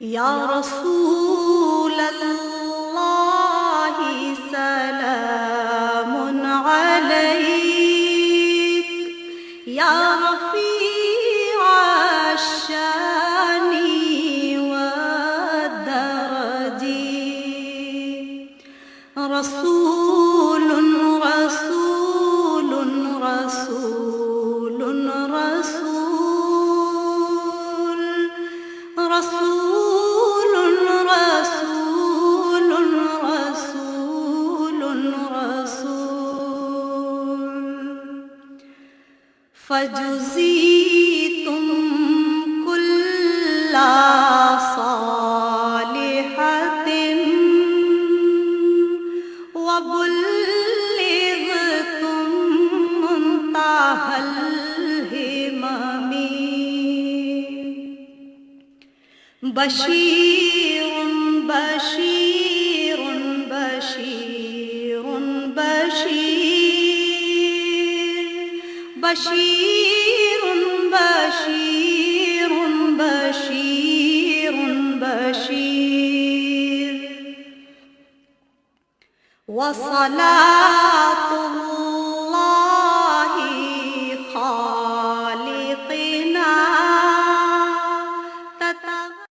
يا رسول الله سلام عليك. يا رفيع الشان والدرج. رسول فجزی تم کل صالحت وبلغتم منتهى الهمم بشیر بشير بشير بشير بشير. وصلاة